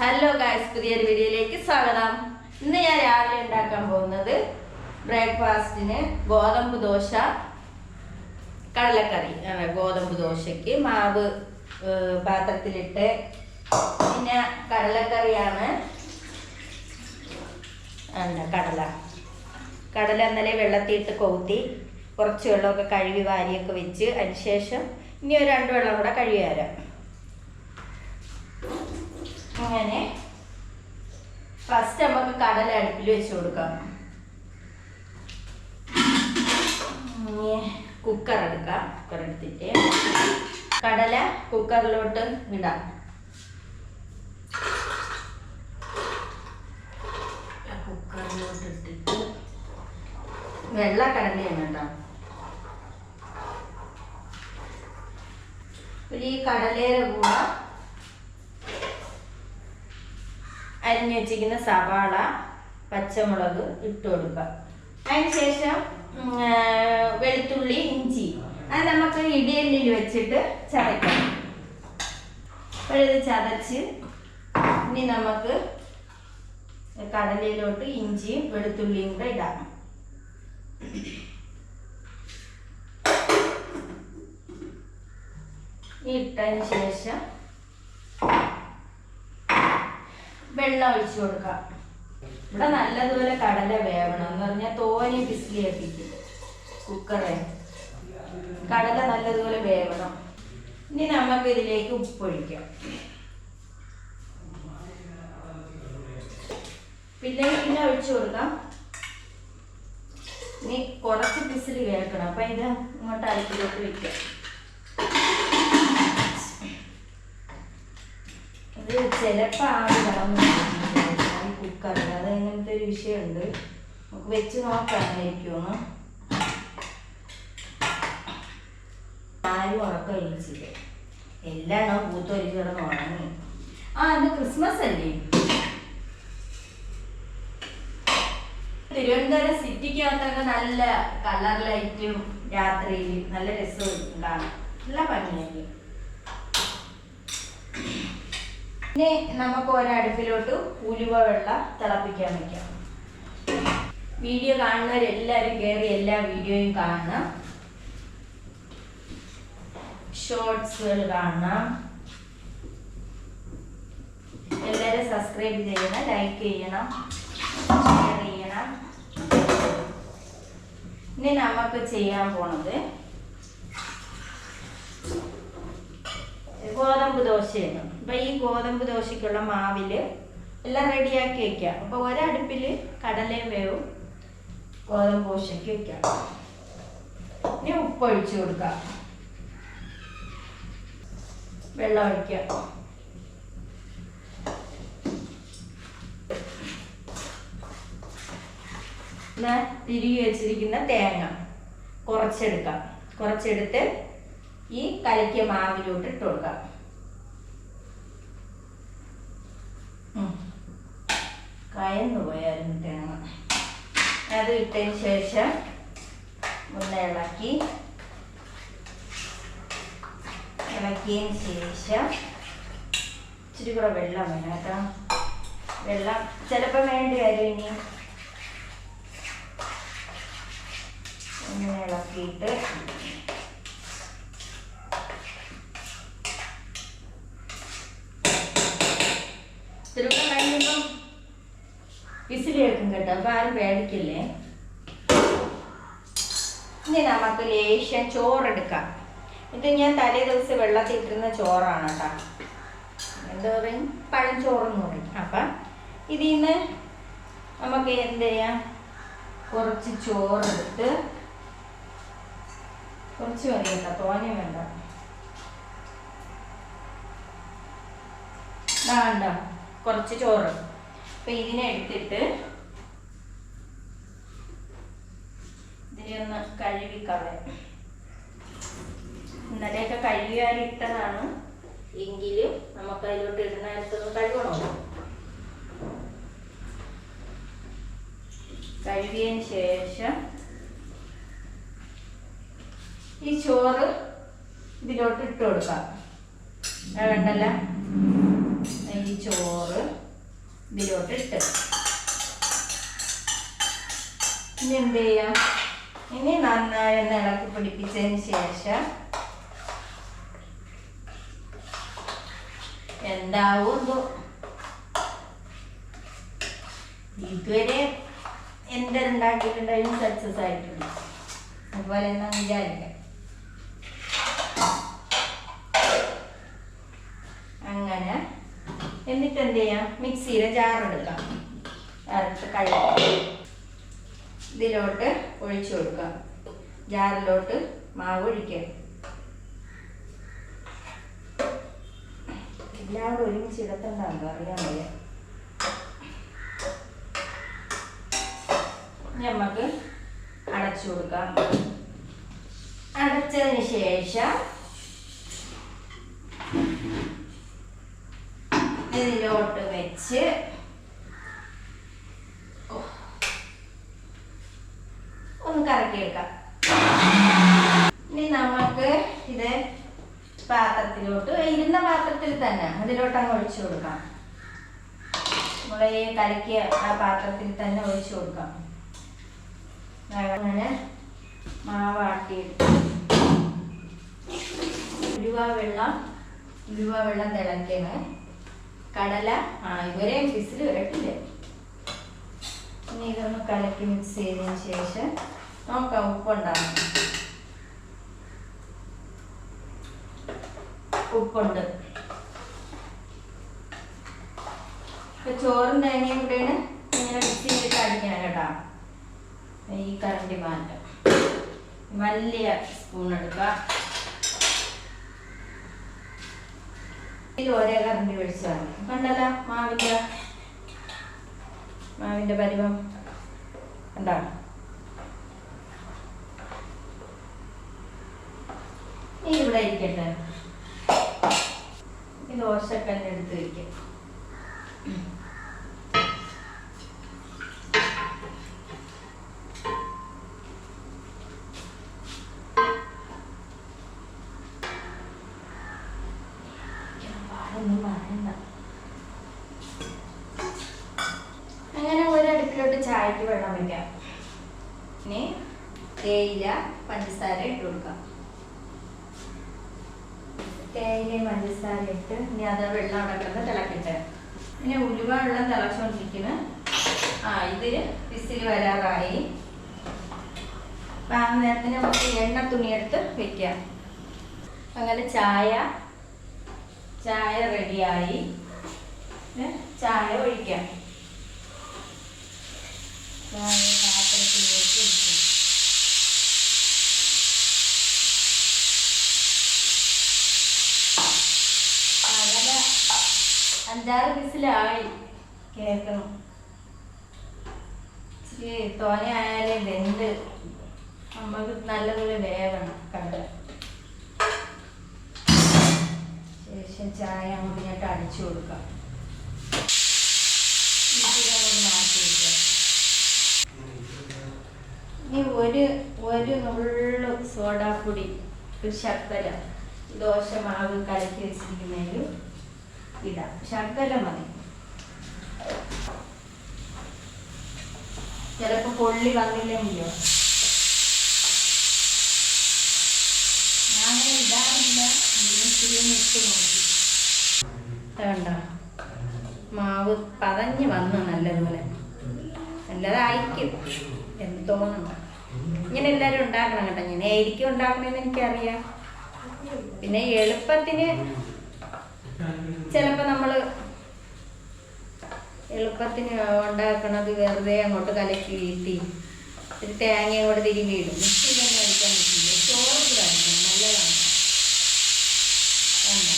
Hello guys പുതിയൊരു വീഡിയോയിലേക്ക് സ്വാഗതം. ഇന്ന് ഞാൻ രാവിലെ ഉണ്ടാക്കാൻ പോകുന്നത് ബ്രേക്ക്ഫാസ്റ്റിന് ഗോതമ്പ് ദോശ കടലക്കറി ഗോതമ്പ് ദോശയ്ക്ക് മാവ് പാത്രത്തിലിട്ട് പിന്നെ കടലക്കറിയാണ്. കടല? കടല ഇന്നലെ വെള്ളത്തിയിട്ട് കൊത്തി കുറച്ച് വെള്ളമൊക്കെ കഴുകി വാരിയൊക്കെ വെച്ച് അതിന് ശേഷം ഇനി ഒരു രണ്ട് വെള്ളം കൂടെ കഴുകി തരാം അങ്ങനെ ഫസ്റ്റ് നമുക്ക് കടല അടുപ്പിൽ വെച്ച് കൊടുക്കാം. കുക്കർ എടുക്കാം. കുക്കർ എടുത്തിട്ട് കടല കുക്കറിലോട്ട് ഇടാം. കുക്കറിലോട്ട് ഇട്ടിട്ട് വെള്ള കടലയാണ് കേട്ടോ. ഒരു ഈ കടലയുടെ കൂടെ അരിഞ്ഞു വെച്ചിരിക്കുന്ന സവാള പച്ചമുളക് ഇട്ട് കൊടുക്കുക. അതിന് ശേഷം വെളുത്തുള്ളി ഇഞ്ചി. അത് നമുക്ക് ഇടിയല്ലിൽ വെച്ചിട്ട് ചതയ്ക്കാം. അപ്പോൾ ഇത് ചതച്ച് ഇനി നമുക്ക് കടലയിലോട്ട് ഇഞ്ചിയും വെളുത്തുള്ളിയും കൂടെ ഇടാം. ഇട്ടതിന് ശേഷം വെള്ളം ഒഴിച്ചു കൊടുക്കാം ഇവിടെ നല്ലതുപോലെ കടല വേവണം എന്ന് പറഞ്ഞാൽ തോനെ പിസിലിയാക്കിയിട്ട് കുക്കറെ കടല നല്ലതുപോലെ വേവണം. ഇനി നമുക്ക് ഇതിലേക്ക് ഉപ്പൊഴിക്കാം പിന്നെ പിന്നെ ഒഴിച്ചു കൊടുക്കാം. ഇനി കുറച്ച് പിസിൽ കേൾക്കണം അപ്പൊ ഇത് ഇങ്ങോട്ട് അടുപ്പിലോട്ട് വെക്കാം ഇത് ചിലപ്പോൾ ആവി കളഞ്ഞു കുക്കറിൽ അത് അങ്ങനത്തെ ഒരു വിഷയമുണ്ട്. നമുക്ക് വെച്ച് നോക്കാനായിരിക്കുമെന്ന് ആരും ഉറക്കമില്ല ചെയ്ത്. എല്ലാം പൂത്തൊരിച്ച് കിടന്ന് ഉറങ്ങി. ആ അത് ക്രിസ്മസ് അല്ലേ? തിരുവനന്തപുരം സിറ്റിക്കകത്തൊക്കെ നല്ല കളർ ലൈറ്റും രാത്രിയിൽ നല്ല രസവും കാണാം. നല്ല ഭംഗിയായിരിക്കും. ഇനി നമുക്ക് ഒരടുപ്പിലോട്ട് ഉലുവ വെള്ളം തിളപ്പിക്കാൻ വയ്ക്കാം വീഡിയോ കാണുന്നവരെല്ലാവരും കയറി എല്ലാ വീഡിയോയും കാണണം. ഷോർട്സുകൾ കാണണം. എല്ലാവരും സബ്സ്ക്രൈബ് ചെയ്യണം ലൈക്ക് ചെയ്യണം ഷെയർ ചെയ്യണം. ഇനി നമുക്ക് ചെയ്യാൻ പോണത് ഗോതമ്പ് ദോശയാണ്. അപ്പൊ ഈ ഗോതമ്പ് ദോശയ്ക്കുള്ള മാവിൽ എല്ലാം റെഡിയാക്കി വെക്കാം അപ്പൊ ഒരടുപ്പിൽ കടലയും വേവും ഗോതമ്പ് ദോശയ്ക്ക് വെക്കാം ഇനി ഉപ്പ് ഒഴിച്ചു കൊടുക്കാം. വെള്ളം ഒഴിക്കാം തിരികെ വെച്ചിരിക്കുന്ന തേങ്ങ കുറച്ചെടുക്കാം. കുറച്ചെടുത്ത് ഈ കലക്കിയ മാവിലോട്ട് ഇട്ട് കൊടുക്കാം. അത് ഇട്ടതിന് ശേഷം ഒന്ന് ഇളക്കി. ഇളക്കിയതിന് ശേഷം ഇച്ചിരി കൂടെ വെള്ളം വേണം കേട്ടോ. വെള്ളം ചിലപ്പോൾ വേണ്ടി വരും ഇനി. ഇങ്ങനെ ഇളക്കിയിട്ട് കഴിയുമ്പം വിസിൽ കേൾക്കും കേട്ടോ. അപ്പൊ ആരും ഇനി നമുക്ക് ലേശം ചോറെടുക്കാം. ഇത് ഞാൻ തലേ ദിവസം വെള്ളത്തിൽ ഇട്ടിരുന്ന ചോറാണ് കേട്ടോ. എന്താ പറയും പഴഞ്ചോറെന്ന് പറയും അപ്പം ഇതിൽ നിന്ന് നമുക്ക് എന്ത് ചെയ്യാം? കുറച്ച് ചോറെടുത്ത് കുറച്ച് മതി കേട്ടോ. തോനെ വേണ്ട. വേണ്ട കുറച്ച് ചോറ്. അപ്പൊ ഇതിനെ എടുത്തിട്ട് ഇതിനെ ഒന്ന് കഴുകി ഇന്നലെയൊക്കെ കഴുകിയാലിട്ടതാണ്. എങ്കിലും നമുക്ക് അതിലോട്ട് ഇടുന്ന നേരത്തൊന്ന് കഴുകണമല്ലോ കഴുകിയതിന് ശേഷം ഈ ചോറ് ഇതിലോട്ട് ഇട്ട് കൊടുക്കാം. വേണ്ടല്ല? ഈ ചോറ് ഇതിലോട്ട് ഇട്ട് ഇനി എന്ത് ചെയ്യാം? ഇനി നന്നായി ഒന്ന് ഇളക്കി പിടിപ്പിച്ചതിന് ശേഷം എന്താവും ഇതുവരെ എന്റെ ഉണ്ടാക്കിയിട്ടുണ്ടായും സക്സസ് ആയിട്ടുണ്ട്. അതുപോലെ എന്നാ വിചാരിക്കാം. അങ്ങനെ എന്നിട്ട് എന്ത് ചെയ്യാം മിക്സിയിലെ ജാറെടുക്കാം ജാറെടുത്ത് കഴുകി. ഇതിലോട്ട് ഒഴിച്ചു കൊടുക്കാം. ജാറിലോട്ട് മാവ് ഒഴിക്കാം. എല്ലാവരും ഒരുമിച്ച് ഇടത്തുണ്ടാകും അറിയാൻ വയ്യ. നമുക്ക് അടച്ചു കൊടുക്കാം. അടച്ചതിന് ശേഷം ഇതിലോട്ട് വെച്ച്. ഒന്ന് കറക്കിയെടുക്കാം ഇനി നമുക്ക് ഇത് പാത്രത്തിലോട്ട് ഇരുന്ന പാത്രത്തിൽ തന്നെ അതിലോട്ട് അങ്ങ് ഒഴിച്ചു കൊടുക്കാം. നമ്മളെ കലക്കിയ ആ പാത്രത്തിൽ തന്നെ ഒഴിച്ചു കൊടുക്കാം. അങ്ങനെ മാവാട്ടിയിട്ട് ഉരുവ വെള്ളം ഉരുവ വെള്ളം തിളക്കണേ കടല. ആ ഇവരെ വിസിൽ വരട്ടില്ലേ ഇനി ഇതൊന്ന് കലക്കി മിക്സ് ചെയ്തതിന് ശേഷം നോക്കാം ഉപ്പുണ്ടാവും ഉപ്പുണ്ട്. ഇപ്പൊ ചോറും തേങ്ങയും കൂടെയാണ് ഇങ്ങനെ മിക്സ് ചെയ്തിട്ട് അടിക്കണം കേട്ടോ. ഈ കറണ്ടി മാറ്റം. വലിയ സ്പൂൺ എടുക്കുക ഇതിൽ ഒരേ കറണ്ടി കണ്ടല്ല മാവിന്റെ മാവിന്റെ പരിവം കണ്ടോ? ഇനി ഇവിടെ ഇരിക്കട്ടെ. ഈ ദോശക്കല്ലെടുത്ത് വയ്ക്കും ഒന്നും പറയണ്ട അങ്ങനെ ഒരു അടുപ്പിലോട്ട് ചായക്ക് വെള്ളം വെക്കാം ഇനി തേയില പഞ്ചസാര ഇട്ട് കൊടുക്കാം. തേയിലയും പഞ്ചസാര ഇട്ട് ഇനി അത് വെള്ളം അടക്കുന്നത് തിളക്കട്ടെ. ഇനി ഉലുവ വെള്ളം തിളച്ചുകൊണ്ടിരിക്കുന്നു ആ ഇത് വിസിൽ വരാറായി. ആ നേരത്തിന് നമുക്ക് എണ്ണ തുണിയെടുത്ത് വെക്കാം. അങ്ങനെ ചായ ചായ റെഡിയായി. ചായ ഒഴിക്കാം. ചായ പാത്രത്തിലേക്ക് ഒഴിക്കും കടല അഞ്ചാറ് വിസിലായി കേൾക്കണം. തോന ആയാലേ വെന്ത് നമുക്ക് നല്ലപോലെ വേവണം കടല ശേഷം ചായ മുടിഞ്ഞിട്ട് അടിച്ചു കൊടുക്കാം. ഇനി ഒരു ഒരു നുള്ളു സോഡാപ്പൊടി ഒരു ശർക്കര ദോശ മാവ് കലക്കി വെച്ചിരിക്കുന്നതിൽ ഇടാം ശർക്കര മതി. ചിലപ്പോൾ പൊള്ളി വന്നില്ലെങ്കിലോ? ഞാൻ ഇടാറില്ല. ഇച്ചിരി ഒന്ന് ഇട്ട് നോക്കി. വേണ്ട മാവ് പതഞ്ഞ് വന്നു നല്ലതുപോലെ. നല്ലതായിരിക്കും. എന്ന് തോന്നുന്നു. ഇങ്ങനെ എല്ലാവരും ഉണ്ടാക്കണം കേട്ടോ. ഞാൻ ആയിരിക്കും ഉണ്ടാക്കണമെന്ന് എനിക്കറിയാം. പിന്നെ എളുപ്പത്തിന് ചിലപ്പോൾ നമ്മൾ എളുപ്പത്തിന് ഉണ്ടാക്കണത് വെറുതെ അങ്ങോട്ട് കലക്കി വീട്ടി ഒരു തേങ്ങ അങ്ങോട്ട് തിരികെ ഇടും മിക്സിയിലൊന്നും അടിക്കാൻ പറ്റില്ല ചോറ് കൂടെ അടിക്കണം നല്ലതാണ് വേണ്ട.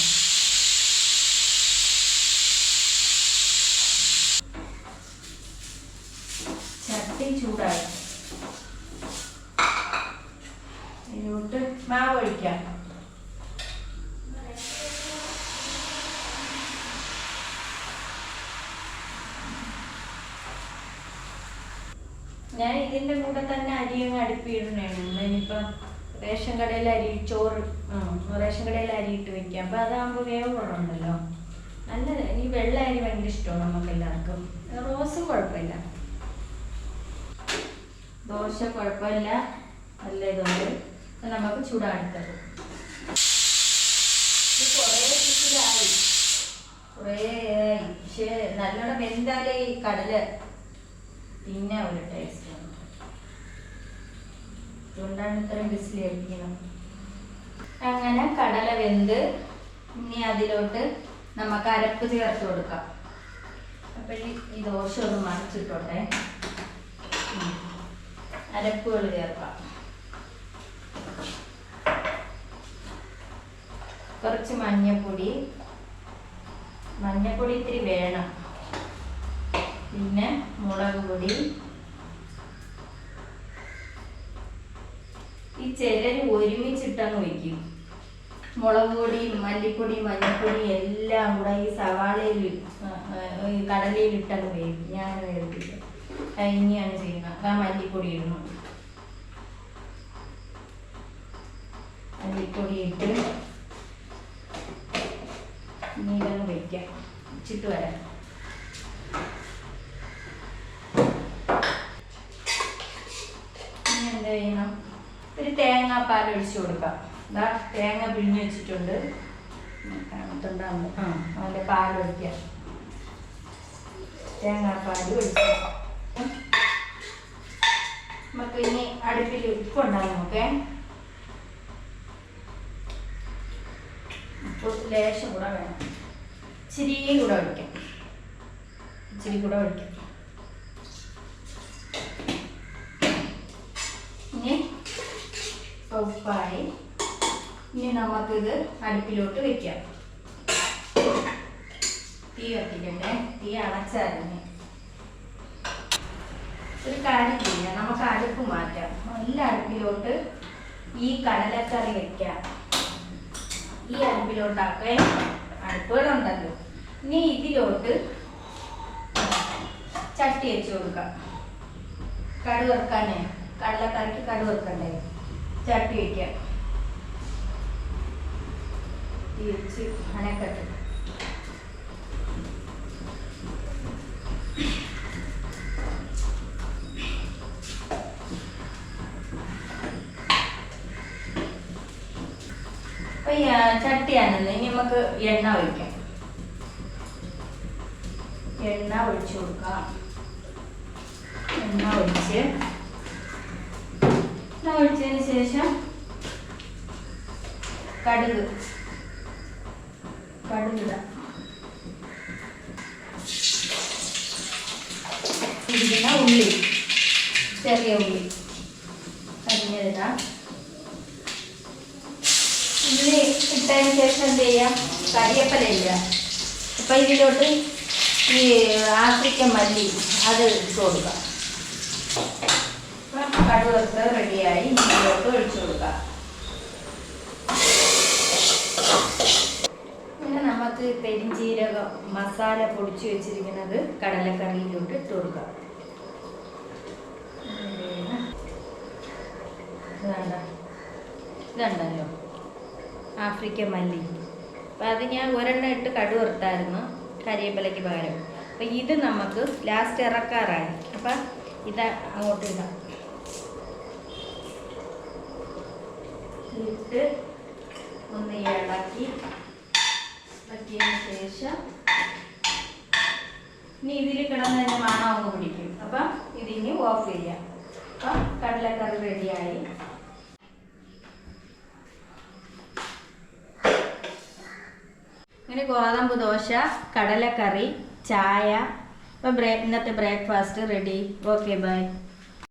ചട്ടി ചൂടായി ഇതിലോട്ട് മാവ് ഒഴിക്കാം ഞാൻ ഇതിന്റെ കൂടെ തന്നെ അരിയും അടുപ്പിയിടണേണ് ഇനിയിപ്പം റേഷൻ കടയിൽ അരി ചോറ് റേഷൻ കടയിൽ അരി ഇട്ട് വെക്കാം. അപ്പൊ അതാകുമ്പോ വേവ് കുറവുണ്ടല്ലോ നല്ല ഈ വെള്ള അരി ഭയങ്കര ഇഷ്ടമാണ് നമുക്ക് എല്ലാവർക്കും റോസും കുഴപ്പമില്ല. ദോശ കുഴപ്പമില്ല. നല്ല ഇതുണ്ട്. ഇത് നമുക്ക് ചൂടാടുത്തത്. ഇത് കുറേ ചുറ്റിലായി കുറേ നല്ലോണം വെന്താലേ ഈ കടൽ പിന്നെ ഒരു ടേസ്റ്റ് അതുകൊണ്ടാണ് ഇത്രയും വിസിൽ അടിക്കണം അങ്ങനെ കടല വെന്ത് ഇനി അതിലോട്ട് നമുക്ക് അരപ്പ് ചേർത്ത് കൊടുക്കാം. അപ്പോൾ ഈ ദോശ ഒന്ന് മറിച്ചിട്ടോട്ടെ. അരപ്പുകൾ ചേർക്കാം. കുറച്ച് മഞ്ഞപ്പൊടി. മഞ്ഞപ്പൊടി ഇത്തിരി വേണം. പിന്നെ മുളക് പൊടി. ഈ ചിലർ ഒരുമിച്ചിട്ടങ്ങ് വയ്ക്കും. മുളക് പൊടി മല്ലിപ്പൊടി മഞ്ഞൾപ്പൊടി എല്ലാം കൂടെ ഈ സവാളയിൽ ഈ കടലയിൽ ഇട്ടങ്ങ് വേവിക്കും. ഞാൻ വേവിക്കില്ല ഇനിയാണ് ചെയ്യുന്നത്. ആ മല്ലിപ്പൊടി ഇടുന്നു മല്ലിപ്പൊടി ഇട്ട് ഇനി ഇതങ്ങ് വയ്ക്കാം. വെച്ചിട്ട് വരാം ഇനി എന്ത് ചെയ്യണം ഒരു തേങ്ങാപ്പാൽ ഒഴിച്ചു കൊടുക്കാം. ഇതാ തേങ്ങ പിഴിഞ്ഞ് വെച്ചിട്ടുണ്ട്. കാണത്തുണ്ടാകും പാൽ അതിന്റെ പാലൊഴിക്കാം തേങ്ങാപ്പാൽ ഒഴിക്കാം. നമുക്ക് ഇനി അടുപ്പിൽ ഉപ്പുണ്ടാകും നമുക്ക് ഉപ്പ് ലേശം കൂടെ വേണം. ഇച്ചിരി കൂടെ ഒഴിക്കാം. ഇച്ചിരി കൂടെ ഒഴിക്കാം. ഉപ്പായി ഇനി നമുക്കിത് അടുപ്പിലോട്ട് വെക്കാം. തീ കത്തിക്കണ്ടേ? തീ അടച്ചായിരുന്നു. ഒരു കാര്യം ചെയ്യാം. നമുക്ക് അടുപ്പ് മാറ്റാം. നല്ല അടുപ്പിലോട്ട് ഈ കടലക്കറി വെക്കാം. ഈ അടുപ്പിലോട്ടാക്കേ അടുപ്പുകളുണ്ടല്ലോ. ഇനി ഇതിലോട്ട് ചട്ടി വെച്ച് കൊടുക്കാം. കടുക് വെക്കാനേ കടലക്കറിക്ക് കടുക് വെക്കണ്ടേ ചട്ടി വെക്കാം തീ വെച്ച് അനക്കട്ടെ ആ, ഇനി നമുക്ക് എണ്ണ ഒഴിക്കാം. എണ്ണ ഒഴിച്ചു കൊടുക്കാം. എണ്ണ ഒഴിച്ച് ഒഴിച്ചതിന് ശേഷം കടുക്. കടുകിടാം ഇരിക്കുന്ന ഉള്ളി. ചെറിയ ഉള്ളി. കരിഞ്ഞതിടാം ഉള്ളി ഇട്ടതിന് ശേഷം എന്ത് ചെയ്യാം? കരിയപ്പല ഇല്ല അപ്പം ഇതിലോട്ട് ഈ ആഫ്രിക്കൻ മല്ലി അത് ഇട്ട് കൊടുക്കാം. കടുവൊക്കെ റെഡിയായി ഇതിലോട്ട് ഒഴിച്ചു കൊടുക്കാം പിന്നെ നമുക്ക് പെരിഞ്ചീരകം മസാല പൊടിച്ചു വെച്ചിരിക്കുന്നത് കടലക്കറിയിലോട്ട് ഇട്ട് കൊടുക്കാം ഇതാണ്ട. ഇതുണ്ടല്ലോ. ആഫ്രിക്കൻ മല്ലി. അപ്പം അത് ഞാൻ ഒരെണ്ണം ഇട്ട് കടുവറുത്തായിരുന്നു കരിയേപ്പിലയ്ക്ക് പകരം. അപ്പം ഇത് നമുക്ക് ലാസ്റ്റ് ഇറക്കാറായി. അപ്പം ഇത് അങ്ങോട്ട് ഇടാം. ഇട്ട് ഒന്ന് ഇളക്കി ഇളക്കിയതിന് ശേഷം ഇനി ഇതിൽ കിടന്നതിന് മണം അങ്ങ് പിടിക്കും. അപ്പം ഇതിനി ഓഫ് ചെയ്യാം. അപ്പം കടലക്കറി റെഡിയായി ഇങ്ങനെ ഗോതമ്പ് ദോശ കടലക്കറി ചായ. അപ്പം ബ്രേ ഇന്നത്തെ ബ്രേക്ക്ഫാസ്റ്റ് റെഡി ഓക്കെ ബൈ